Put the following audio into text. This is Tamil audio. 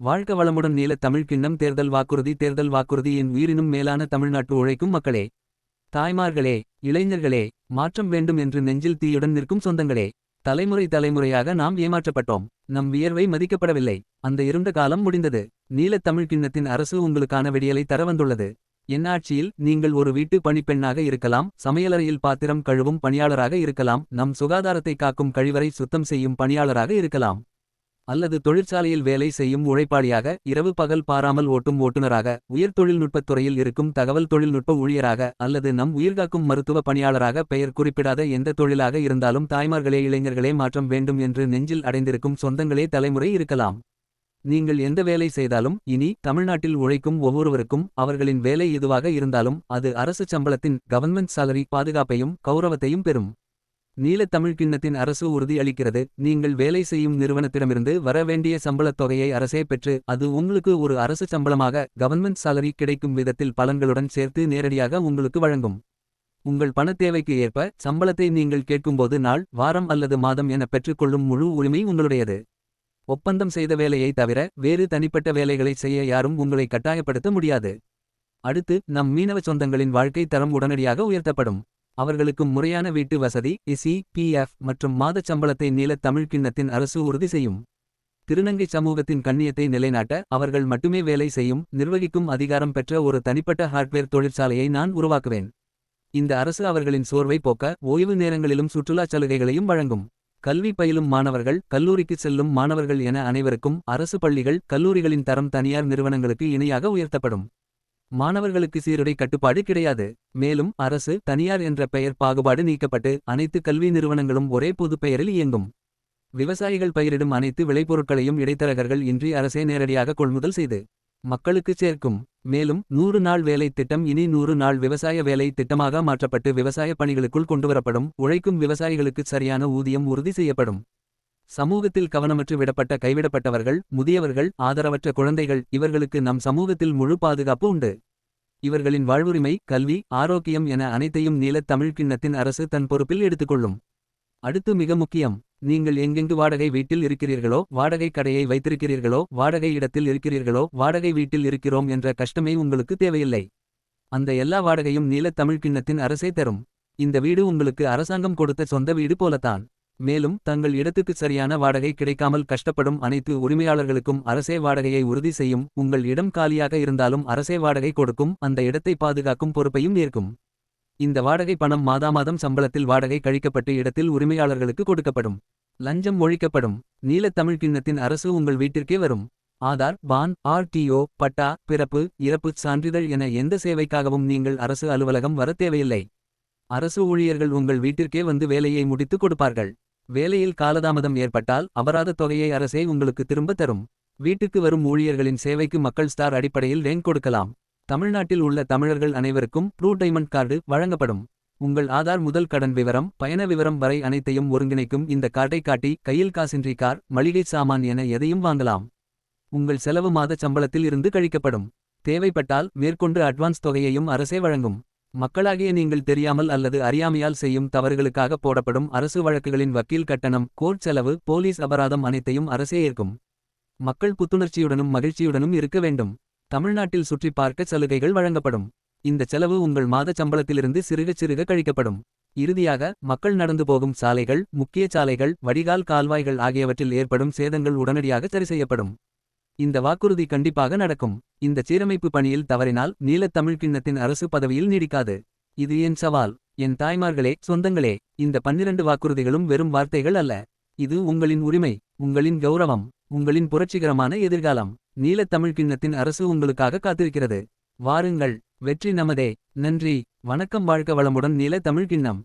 வாழ்க வளமுடன் நீல தமிழ் கிண்ணம் தேர்தல் வாக்குறுதி தேர்தல் வாக்குறுதி. என் உயிரினும் மேலான தமிழ்நாட்டு உழைக்கும் மக்களே தாய்மார்களே இளைஞர்களே மாற்றம் வேண்டும் என்று நெஞ்சில் தீயுடன் நிற்கும் சொந்தங்களே தலைமுறை தலைமுறையாக நாம் ஏமாற்றப்பட்டோம். நம் வியர்வை மதிக்கப்படவில்லை. அந்த இருண்ட காலம் முடிந்தது. நீலத் தமிழ் கிண்ணத்தின் அரசு உங்களுக்கான விடியலை தர வந்துள்ளது. என்னாட்சியில் நீங்கள் ஒரு வீட்டு பணிப்பெண்ணாக இருக்கலாம். சமையலறையில் பாத்திரம் கழுவும் பணியாளராக இருக்கலாம். நம் சுகாதாரத்தை காக்கும் கழிவறை சுத்தம் செய்யும் பணியாளராக இருக்கலாம். அல்லது தொழிற்சாலையில் வேலை செய்யும் உழைப்பாளியாக இரவு பகல் பாராமல் ஓட்டும் ஓட்டுநராக உயர் தொழில்நுட்பத் துறையில் இருக்கும் தகவல் தொழில்நுட்ப ஊழியராக அல்லது நம் உயிர்காக்கும் மருத்துவ பணியாளராக பெயர் குறிப்பிடாத எந்த தொழிலாக இருந்தாலும் தாய்மார்களே இளைஞர்களே மாற்றம் வேண்டும் என்று நெஞ்சில் அடைந்திருக்கும் சொந்தங்களே தலைமுறை இருக்கலாம். நீங்கள் எந்த வேலை செய்தாலும் இனி தமிழ்நாட்டில் உழைக்கும் ஒவ்வொருவருக்கும் அவர்களின் வேலை எதுவாக இருந்தாலும் அது அரசு சம்பளத்தின் கவர்மெண்ட் சாலரி பாதுகாப்பையும் கௌரவத்தையும் பெறும். நீலத்தமிழ் கிண்ணத்தின் அரசு உறுதியளிக்கிறது நீங்கள் வேலை செய்யும் நிறுவனத்திடமிருந்து வர வேண்டிய சம்பளத் தொகையை அரசே பெற்று அது உங்களுக்கு ஒரு அரசு சம்பளமாக கவர்மெண்ட் சாலரி கிடைக்கும் விதத்தில் பலன்களுடன் சேர்த்து நேரடியாக உங்களுக்கு வழங்கும். உங்கள் பணத் தேவைக்கு ஏற்ப சம்பளத்தை நீங்கள் கேட்கும்போது நாள் வாரம் அல்லது மாதம் என பெற்றுக்கொள்ளும் முழு உரிமை உங்களுடையது. ஒப்பந்தம் செய்த வேலையை தவிர வேறு தனிப்பட்ட வேலைகளை செய்ய யாரும் உங்களை கட்டாயப்படுத்த முடியாது. அடுத்து நம் மீனவ சொந்தங்களின் வாழ்க்கை தரம் உடனடியாக உயர்த்தப்படும். அவர்களுக்கும் முறையான வீட்டு வசதி இசி பிஎஃப் மற்றும் மாதச் சம்பளத்தை நீள தமிழ் கிண்ணத்தின் அரசு உறுதி செய்யும். திருநங்கை சமூகத்தின் கண்ணியத்தை நிலைநாட்ட அவர்கள் மட்டுமே வேலை செய்யும் நிர்வகிக்கும் அதிகாரம் பெற்ற ஒரு தனிப்பட்ட ஹார்ட்வேர் தொழிற்சாலையை நான் உருவாக்குவேன். இந்த அரசு அவர்களின் சோர்வை போக்க ஓய்வு நேரங்களிலும் சுற்றுலாச் சலுகைகளையும் வழங்கும். கல்வி பயிலும் மாணவர்கள் கல்லூரிக்கு செல்லும் மாணவர்கள் என அனைவருக்கும் அரசு பள்ளிகள் கல்லூரிகளின் தரம் தனியார் நிறுவனங்களுக்கு இணையாக உயர்த்தப்படும். மாணவர்களுக்கு சீருடை கட்டுப்பாடு கிடையாது. மேலும் அரசு தனியார் என்ற பெயர் பாகுபாடு நீக்கப்பட்டு அனைத்து கல்வி நிறுவனங்களும் ஒரே பொது பெயரில் இயங்கும். விவசாயிகள் பயிரிடும் அனைத்து விளைபொருட்களையும் இடைத்தரகர்கள் இன்றி அரசே நேரடியாக கொள்முதல் செய்து மக்களுக்கு சேர்க்கும். மேலும் நூறு நாள் வேலை திட்டம் இனி நூறு நாள் விவசாய வேலை திட்டமாக மாற்றப்பட்டு விவசாய பணிகளுக்குள் கொண்டுவரப்படும். உழைக்கும் விவசாயிகளுக்கு சரியான ஊதியம் உறுதி செய்யப்படும். சமூகத்தில் கவனமற்று விடப்பட்ட கைவிடப்பட்டவர்கள் முதியவர்கள் ஆதரவற்ற குழந்தைகள் இவர்களுக்கு நம் சமூகத்தில் முழு பாதுகாப்பு உண்டு. இவர்களின் வாழ்வுரிமை கல்வி ஆரோக்கியம் என அனைத்தையும் நீலத் தமிழ் கிண்ணத்தின் அரசு தன் பொறுப்பில் எடுத்துக்கொள்ளும். அடுத்து மிக முக்கியம் நீங்கள் எங்கெங்கு வாடகை வீட்டில் இருக்கிறீர்களோ வாடகை கடையை வைத்திருக்கிறீர்களோ வாடகை இடத்தில் இருக்கிறீர்களோ வாடகை வீட்டில் இருக்கிறோம் என்ற கஷ்டமே உங்களுக்கு தேவையில்லை. அந்த எல்லா வாடகையும் நீலத் தமிழ் கிண்ணத்தின் அரசே தரும். இந்த வீடு உங்களுக்கு அரசாங்கம் கொடுத்த சொந்த வீடு போலத்தான். மேலும் தங்கள் இடத்துக்கு சரியான வாடகை கிடைக்காமல் கஷ்டப்படும் அனைத்து உரிமையாளர்களுக்கும் அரசே வாடகையை உறுதி செய்யும். உங்கள் இடம் காலியாக இருந்தாலும் அரசே வாடகை கொடுக்கும். அந்த இடத்தை பாதுகாக்கும் பொறுப்பையும் ஏற்கும். இந்த வாடகை பணம் மாதாமாதம் சம்பளத்தில் வாடகை கழிக்கப்பட்டு இடத்தில் உரிமையாளர்களுக்கு கொடுக்கப்படும். லஞ்சம் ஒழிக்கப்படும். நீலத்தமிழ் கிண்ணத்தின் அரசு உங்கள் வீட்டிற்கே வரும். ஆதார் பான் ஆர்டிஓ பட்டா பிறப்பு இறப்பு சான்றிதழ் என எந்த சேவைக்காகவும் நீங்கள் அரசு அலுவலகம் வர தேவையில்லை. அரசு ஊழியர்கள் உங்கள் வீட்டிற்கே வந்து வேலையை முடித்துக் கொடுப்பார்கள். வேலையில் காலதாமதம் ஏற்பட்டால் அபராத தொகையை அரசே உங்களுக்கு திரும்ப தரும். வீட்டுக்கு வரும் ஊழியர்களின் சேவைக்கு மக்கள் ஸ்டார் அடிப்படையில் ரேங்க் கொடுக்கலாம். தமிழ்நாட்டில் உள்ள தமிழர்கள் அனைவருக்கும் ப்ளூ டைமண்ட் கார்டு வழங்கப்படும். உங்கள் ஆதார் முதல் கடன் விவரம் பயண விவரம் வரை அனைத்தையும் ஒருங்கிணைக்கும் இந்த கார்டை காட்டி கையில் காசின்றி கார் மளிகை சாமான் என எதையும் வாங்கலாம். உங்கள் செலவு மாத சம்பளத்தில் இருந்து கழிக்கப்படும். தேவைப்பட்டால் மேற்கொண்டு அட்வான்ஸ் தொகையையும் அரசே வழங்கும். மக்களாகிய நீங்கள் தெரியாமல் அல்லது அறியாமையால் செய்யும் தவறுகளுக்காக போடப்படும் அரசு வழக்குகளின் வக்கீல் கட்டணம் கோர்ட் செலவு போலீஸ் அபராதம் அனைத்தையும் அரசே ஏற்கும். மக்கள் புத்துணர்ச்சியுடனும் மகிழ்ச்சியுடனும் இருக்க வேண்டும். தமிழ்நாட்டில் சுற்றி பார்க்க சலுகைகள் வழங்கப்படும். இந்த செலவு உங்கள் மாத சம்பளத்திலிருந்து சிறுக சிறுக கழிக்கப்படும். இறுதியாக மக்கள் நடந்து போகும் சாலைகள் முக்கிய சாலைகள் வடிகால் கால்வாய்கள் ஆகியவற்றில் ஏற்படும் சேதங்கள் உடனடியாக சரி செய்யப்படும் இந்த வாக்குறுதி கண்டிப்பாக நடக்கும். இந்த சீரமைப்பு பணியில் தவறினால் நீலத்தமிழ் கிண்ணத்தின் அரசு பதவியில் நீடிக்காது. இது என் சவால். என் தாய்மார்களே சொந்தங்களே இந்த பன்னிரண்டு வாக்குறுதிகளும் வெறும் வார்த்தைகள் அல்ல. இது உங்களின் உரிமை உங்களின் கௌரவம் உங்களின் புரட்சிகரமான எதிர்காலம். நீலத்தமிழ் கிண்ணத்தின் அரசு உங்களுக்காக காத்திருக்கிறது. வாருங்கள். வெற்றி நமதே. நன்றி. வணக்கம். வாழ்க வளமுடன் நீல தமிழ் கிண்ணம்.